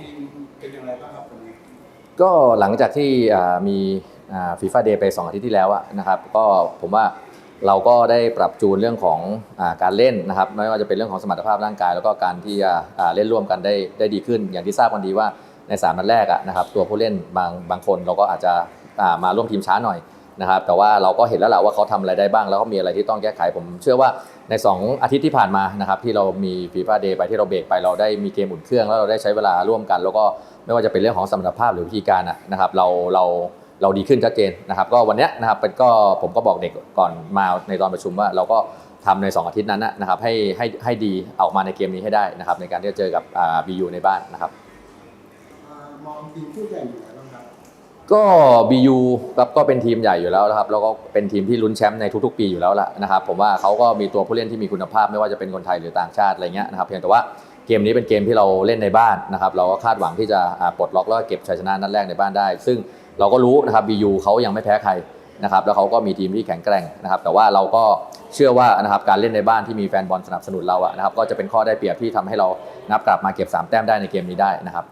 ทีมเป็นอย่างไรบ้างครับวันนี้ก็หลังจากที่มีฟีฟ่าเดย์ไป 2 อาทิตย์ที่แล้วนะครับ ก็ผมว่าเราก็ได้ปรับจูนเรื่องของอการเล่นนะครับไม่ว่าจะเป็นเรื่องของสมรรถภาพร่างกาย แล้วก็การที่จะเล่นร่วมกันได้ได้ดีขึ้น อย่างที่ทราบกันดีว่าในสามนัดแรกะนะครับตัวผู้เล่นบางบางคนเราก็อาจจะมาร่วมทีมช้าหน่อย นะครับแต่ว่าเราก็เห็นแล้วแหละว่าเขาทำอะไรได้บ้าง แล้วก็มีอะไรที่ต้องแก้ไขผม เชื่อว่าใน 2 อาทิตย์ที่ผ่านมานะครับที่เรามีฟีฟ่าเดย์ไปที่เราเบรกไปเราได้มีเกมอุ่นเครื่องแล้วเราได้ใช้เวลาร่วมกัน แล้วก็ไม่ว่าจะเป็นเรื่องของสมรรถภาพหรือวิธีการนะครับเราเราเราดีขึ้นชัดเจนนะครับ ก็วันนี้นะครับเป็นก็ผมก็บอกเด็กก่อนมาในตอนประชุมว่าเราก็ทำใน 2 อาทิตย์นั้นนะครับให้ให้ให้ดีออกมาในเกมนี้ให้ได้นะครับในการที่จะเจอกับบียูในบ้านนะครับมองทีมผู้ใหญ่อยู่แล้ว บ้างครับก็ BU ครับก็เป็นทีมใหญ่อยู่แล้วนะครับแล้วก็เป็นทีมที่ลุ้นแชมป์ในทุกๆ ปีอยู่แล้วล่ะนะครับผมว่าเขาก็มีตัวผู้เล่นที่มีคุณภาพไม่ว่าจะเป็นคนไทยหรือต่างชาติอะไรเงี้ยนะครับเพียงแต่ว่าเกมนี้เป็นเกมที่เราเล่นในบ้านนะครับเราก็คาดหวังที่จะปลดล็อกแล้วก็เก็บชัยชนะนัดแรกในบ้านได้ ซึ่งเราก็รู้นะครับ BU เขายังไม่แพ้ใครนะครับแล้วเขาก็มีทีมที่แข็งแกร่งนะครับแต่ว่าเราก็เชื่อว่านะครับการเล่นในบ้านที่มีแฟนบอลสนับสนุนเราอะนะครับก็จะเป็นข้อได้เปรียบที่ทำให้เรานับกลับมาเก็บสามแต้มได้ในเกมนี้ได้นะครับ